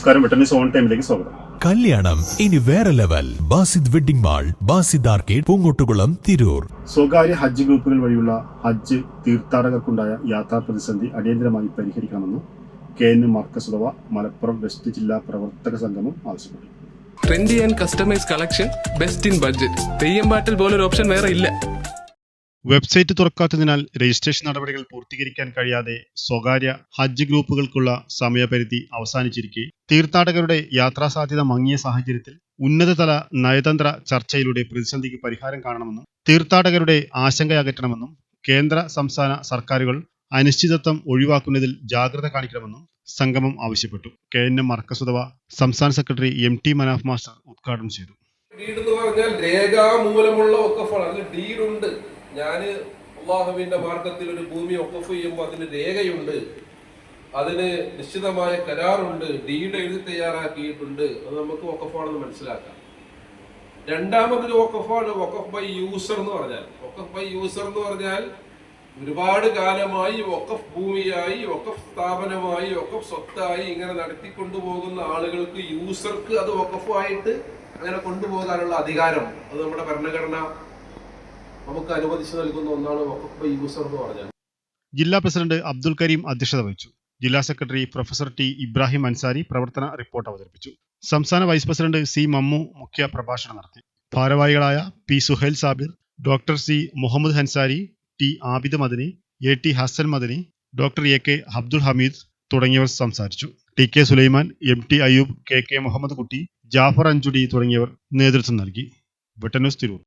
നമസ്കാരം. വെട്ടനീസ് ഓൺ ടൈമിലേക്ക് സ്വാഗതം. കല്യാണം. ഇനി വേറെ level. Basid wedding mall Basid arcade Poongottukulam Tirur. സ്വകാര്യ ഹജ്ജ് ഗ്രൂപ്പുകൾ വഴിയുള്ള ഹജ്ജ് തീർത്ഥാടകർക്കുണ്ടായ യാത്രാ പ്രതിസന്ധി അടിയന്തരമായി പരിഹരിക്കണമെന്ന് K N Markaz Udava Malappuram west ജില്ലാ പ്രവർത്തക സംഗമം ആവശ്യപ്പെട്ടു. Trendy and customise collection best in budget Theyyam പാട്ടിൽ പോലൊരു ഓപ്ഷൻ വേറെ ഇല്ല. വെബ്സൈറ്റ് തുറക്കാത്തതിനാൽ രജിസ്ട്രേഷൻ നടപടികൾ പൂർത്തീകരിക്കാൻ കഴിയാതെ സ്വകാര്യ ഹജ്ജ് ഗ്രൂപ്പുകൾക്കുള്ള സമയപരിധി അവസാനിച്ചിരിക്കെ. തീർത്ഥാടകരുടെ യാത്രാ സാധ്യത മങ്ങിയ സാഹചര്യത്തിൽ ഉന്നതതല നയതന്ത്ര ചർച്ചയിലൂടെ പ്രതിസന്ധിക്ക് പരിഹാരം കാണണമെന്നും തീർത്ഥാടകരുടെ ആശങ്കയകറ്റണമെന്നും കേന്ദ്ര സംസ്ഥാന സർക്കാരുകൾ അനിശ്ചിതത്വം ഒഴിവാക്കുന്നതിൽ ജാഗ്രത കാണിക്കണമെന്നും സംഗമം ആവശ്യപ്പെട്ടു. കെ എൻ എം മർക്കസുദവ സംസ്ഥാന secretary M T Manaf master ഉദ്ഘാടനം ചെയ്തു. ഡീഡ് എന്ന് പറഞ്ഞാൽ രേഖാമൂലമുള്ള ഒക്കഫാണ് അതിന് ഡീഡുണ്ട് ഞാൻ അള്ളാഹുവിന്റെ മാർഗത്തിൽ ഒരു ഭൂമി ഒക്കഫ് ചെയ്യുമ്പോൾ അതിന് രേഖയുണ്ട്. അതിന് നിശ്ചിതമായ കരാറുണ്ട്. ഡീഡ് എഴുതി തയ്യാറാക്കിയിട്ടുണ്ട്. അത് നമുക്ക് ഒക്കഫാണെന്ന് മനസ്സിലാക്കാം. രണ്ടാമതൊരു ഒക്കഫാണ് ഒക്കഫ് ബൈ യൂസർ എന്ന് പറഞ്ഞാൽ. ഒക്കഫ് ബൈ യൂസർ എന്ന് പറഞ്ഞാൽ ഒരുപാട് കാലമായി ഒക്കഫ് ഭൂമിയായി ഒക്കഫ് സ്ഥാപനമായി ഒക്കഫ് സ്വത്തായി ഇങ്ങനെ നടത്തിക്കൊണ്ടുപോകുന്ന ആളുകൾക്ക് യൂസർക്ക് അത് ഒക്കഫായിട്ട് അങ്ങനെ കൊണ്ടുപോകാനുള്ള അധികാരം. അത് നമ്മുടെ ഭരണഘടന നമുക്ക് അനുവദിച്ചു നൽകുന്ന ഒന്നാണ് എന്ന് പറഞ്ഞാൽ. ജില്ലാ പ്രസിഡന്റ് അബ്ദുൽ കരീം അധ്യക്ഷത വഹിച്ചു. ജില്ലാ secretary professor T Ibrahim Ansari പ്രവർത്തന റിപ്പോർട്ട് അവതരിപ്പിച്ചു. സംസ്ഥാന വൈസ് പ്രസിഡന്റ് സി മമ്മു മുഖ്യ പ്രഭാഷണം നടത്തി. ഭാരവാഹികളായ P Suhail Sabir doctor C Muhammad Hansari T Abid Madani A T Hasan Madani doctor A K Abdul Hameed തുടങ്ങിയവർ സംസാരിച്ചു. T K Sulaiman M T Ayyub K K Muhammad Kutty Jafar Anchudi തുടങ്ങിയവർ നേതൃത്വം നൽകി. വെട്ടന്യൂസ് തിരൂർ.